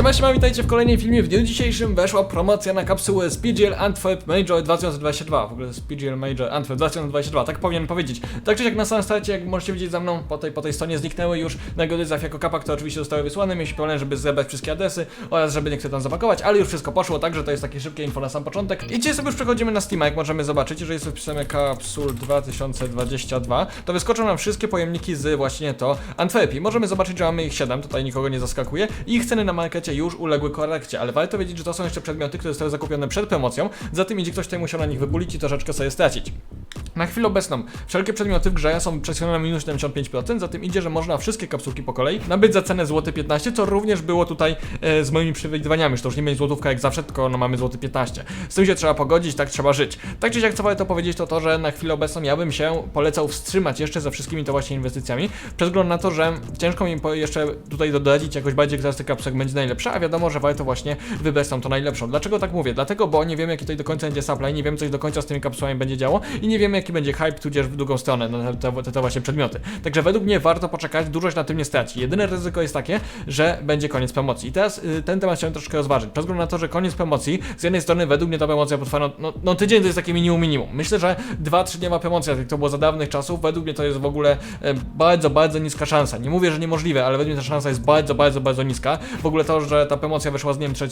Siema, siema, witajcie w kolejnym filmie. W dniu dzisiejszym weszła promocja na kapsułę Speedgel Antwerp Major 2022. W ogóle Speedgel Major Antwerp 2022, tak powinien powiedzieć. Tak czy jak na samym starcie, jak możecie widzieć za mną, po tej, po tej stronie zniknęły już nagrody za jako kapak, które oczywiście zostały wysłane. Mieliśmy problem, żeby zebrać wszystkie adresy oraz żeby niektóre tam zapakować, ale już wszystko poszło, także to jest takie szybkie info na sam początek. I dzisiaj sobie już przechodzimy na Steama, jak możemy zobaczyć, jeżeli sobie wpisamy kapsul 2022, to wyskoczą nam wszystkie pojemniki z właśnie to Antwerpii. Możemy zobaczyć, że mamy ich 7, tutaj nikogo nie zaskakuje i ich ceny na markecie już uległy korekcie, ale warto wiedzieć, że to są jeszcze przedmioty, które zostały zakupione przed promocją, zatem idzie ktoś tutaj musiał na nich wybulić i troszeczkę sobie stracić. Na chwilę obecną wszelkie przedmioty w grze są przesunięte na minus 75%, zatem idzie, że można wszystkie kapsułki po kolei nabyć za cenę złoty 15, co również było tutaj e, z moimi przewidywaniami, że to już nie będzie złotówka jak zawsze, tylko no mamy złoty 15. Z tym się trzeba pogodzić, tak trzeba żyć. Tak czy siak co warto powiedzieć to to, że na chwilę obecną ja bym się polecał wstrzymać jeszcze ze wszystkimi to właśnie inwestycjami, przez wzgląd na to, że ciężko mi jeszcze tutaj doradzić jakoś bardziej, która z tych kapsułek będzie najlepsza, a wiadomo, że warto właśnie wybrać tą to najlepszą. Dlaczego tak mówię? Dlatego, bo nie wiemy jaki tutaj do końca będzie supply, nie wiemy co się do końca z tymi kapsułami będzie działo i nie wiemy jaki będzie hype, tudzież w drugą stronę na te, te, te właśnie przedmioty. Także według mnie warto poczekać, dużo się na tym nie straci. Jedyne ryzyko jest takie, że będzie koniec promocji. I teraz y, ten temat chciałem troszkę rozważyć. Przez na to, że koniec promocji, z jednej strony według mnie ta promocja potrwa, no, no, no tydzień to jest takie minimum minimum. Myślę, że 2-3 dniowa promocja, jak to było za dawnych czasów, według mnie to jest w ogóle e, bardzo, bardzo niska szansa. Nie mówię, że niemożliwe, ale według mnie ta szansa jest bardzo, bardzo, bardzo niska. W ogóle to, że ta promocja wyszła z dniem 3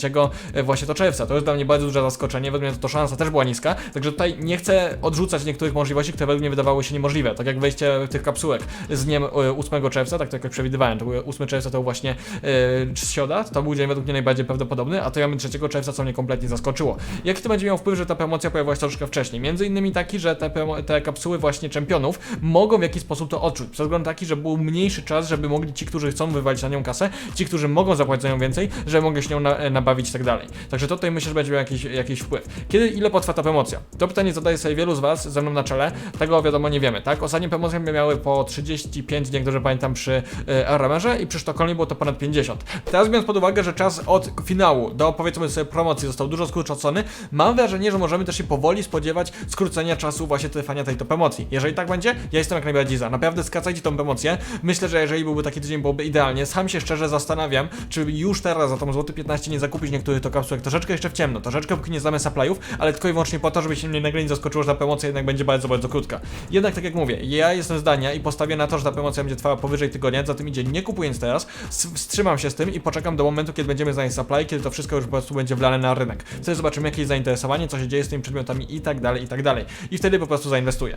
e, właśnie to czerwca, to jest dla mnie bardzo duże zaskoczenie. Według mnie to, to szansa też była niska, także tutaj nie chcę odrzucać niektórych możliwości, które według mnie wydawały się niemożliwe. Tak jak wejście tych kapsułek z dniem e, 8 czerwca, tak to jakoś przewidywałem, to był 8 czerwca to właśnie e, środa, to był dzień według mnie najbardziej prawdopodobny, a to ja mamy 3 czerwca, co mnie kompletnie zaskoczyło. Jaki to będzie miał wpływ, że ta promocja pojawiła się troszkę wcześniej? Między innymi taki, że te, te kapsuły właśnie czempionów mogą w jakiś sposób to odczuć. Przez wzgląd taki, że był mniejszy czas, żeby mogli ci, którzy chcą wywalić na nią kasę, ci, którzy mogą zapłacić za nią więcej, że mogli się nią na, e, nabawić i tak dalej. Także to tutaj myślę, że będzie miał jakiś, jakiś wpływ. Kiedy, ile potrwa ta promocja? To pytanie zadaje sobie wielu z Was ze mną na czele. Tego wiadomo nie wiemy, tak? Ostatnie promocje miały po 35 dni, dobrze pamiętam, przy e, Aramerze i przy Sztokholmie było to ponad 50. Teraz biorąc pod uwagę, że czas od finału do powiedzmy sobie promocji został dużo skrócony, mam wrażenie, że możemy też się powoli spodziewać skrócenia czasu właśnie trwania tej to promocji. Jeżeli tak będzie, ja jestem jak najbardziej za. Naprawdę skracajcie tą promocję. Myślę, że jeżeli byłby taki tydzień, byłoby idealnie. Sam się szczerze zastanawiam, czy już teraz za tą złoty 15 nie zakupić niektórych to kapsułek troszeczkę jeszcze w ciemno, troszeczkę póki nie znamy supply'ów, ale tylko i wyłącznie po to, żeby się mnie nagle nie zaskoczyło, że ta promocja jednak będzie bardzo, bardzo krótka. Jednak tak jak mówię, ja jestem zdania i postawię na to, że ta promocja będzie trwała powyżej tygodnia, za tym idzie nie kupując teraz, wstrzymam się z tym i poczekam do momentu, kiedy będziemy znaleźć supply, kiedy to wszystko już po prostu będzie wlane na rynek. Wtedy zobaczymy, jakie jest zainteresowanie, co się dzieje z tymi przedmiotami i tak dalej, i tak dalej. I wtedy po prostu zainwestuję.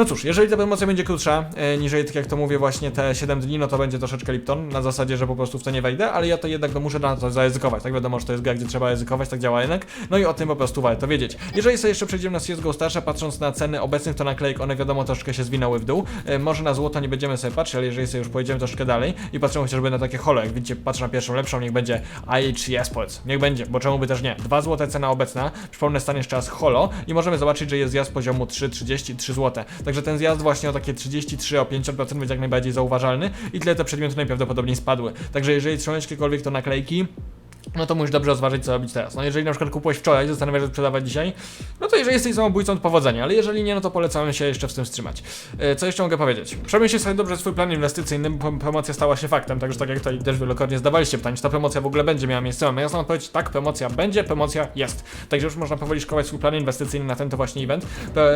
No cóż, jeżeli ta promocja będzie krótsza, e, niżeli tak jak to mówię właśnie te 7 dni, no to będzie troszeczkę Lipton, na zasadzie, że po prostu w to nie wejdę, ale ja to jednak no, muszę na to zaryzykować, tak wiadomo, że to jest gra, gdzie trzeba ryzykować, tak działa rynek, no i o tym po prostu warto wiedzieć. Jeżeli sobie jeszcze przejdziemy na CSGO starsze, patrząc na ceny obecnych to naklejek, one wiadomo troszeczkę się zwinęły w dół, e, może na złoto nie będziemy sobie patrzeć, ale jeżeli sobie już pojedziemy troszkę dalej i patrzymy chociażby na takie holo, jak widzicie, patrzę na pierwszą lepszą, niech będzie IHC Esports, niech będzie, bo czemu by też nie. 2 złote cena obecna, przypomnę stan jeszcze raz holo i możemy zobaczyć, że jest zjazd poziomu 3,33 zł. Także ten zjazd właśnie o takie 33, o 50% będzie jak najbardziej zauważalny i tyle te przedmioty najprawdopodobniej spadły. Także jeżeli trzymasz jakiekolwiek to naklejki, no to musisz dobrze rozważyć, co robić teraz. No jeżeli na przykład kupujesz wczoraj i zastanawiasz się sprzedawać dzisiaj, no to jeżeli jesteś samobójcą, to powodzenia, ale jeżeli nie, no to polecamy się jeszcze w tym wstrzymać. E, Co jeszcze mogę powiedzieć? Przemyśl sobie dobrze swój plan inwestycyjny, promocja stała się faktem, także tak jak tutaj też wielokrotnie zdawaliście pytanie, czy ta promocja w ogóle będzie miała miejsce. Mam jasną odpowiedź, tak, promocja będzie, promocja jest. Także już można powoli szkować swój plan inwestycyjny na ten to właśnie event.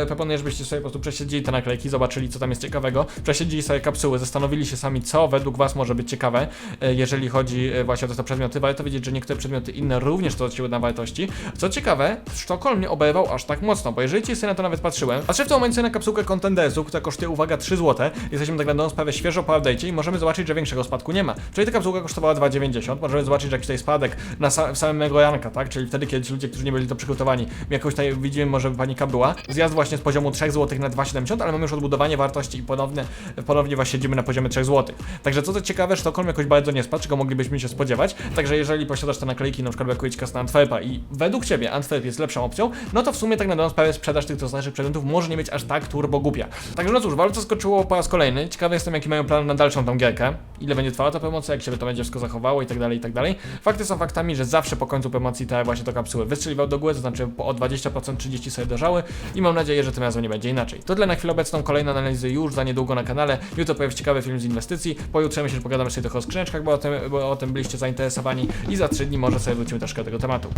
Proponuję, żebyście sobie po prostu przesiedzili te naklejki, zobaczyli, co tam jest ciekawego, przesiedzili sobie kapsuły, zastanowili się sami, co według Was może być ciekawe, e, jeżeli chodzi e, właśnie o te przedmioty. Warto wiedzieć, że niektóre przedmioty inne również to odcięły na wartości. Co ciekawe, Sztokholm nie oberwał aż tak mocno, bo jeżeli ci na to nawet patrzyłem, patrzę w tym momencie na kapsułkę Contendersów, która kosztuje, uwaga, 3 zł. Jesteśmy tak na sprawę świeżo po update'cie i możemy zobaczyć, że większego spadku nie ma. Czyli ta kapsułka kosztowała 2,90, możemy zobaczyć, jakiś tutaj spadek na sa w samym mego Janka, tak? Czyli wtedy, kiedy ci ludzie, którzy nie byli to przygotowani, jakoś tutaj widzimy, może panika była. Zjazd właśnie z poziomu 3 zł na 2,70, ale mamy już odbudowanie wartości i ponownie, ponownie właśnie siedzimy na poziomie 3 zł. Także co to ciekawe, Sztokholm jakoś bardzo nie spadł, czego moglibyśmy się spodziewać. Także jeżeli te naklejki, na przykład brakuje ci kas na Antwerpa i według Ciebie Antwerp jest lepszą opcją, no to w sumie tak na dobrą sprawę sprzedaż tych starszych przedmiotów może nie być aż tak turbo głupia. Także no cóż, bardzo skoczyło po raz kolejny. Ciekawy jestem, jaki mają plan na dalszą tą gierkę. Ile będzie trwała ta promocja, jak się to będzie wszystko zachowało i tak dalej, i tak dalej. Fakty są faktami, że zawsze po końcu promocji te właśnie to kapsuły wystrzeliwał do góry, to znaczy o 20% 30 sobie dożały i mam nadzieję, że tym razem nie będzie inaczej. To tyle na chwilę obecną, kolejne analizy już za niedługo na kanale. Jutro pojawi się ciekawy film z inwestycji, pojutrze myślę, że pogadamy sobie trochę o skrzyneczkach, bo o tym, bo o tym byliście zainteresowani i za 3 dni może sobie wrócimy troszkę do tego tematu.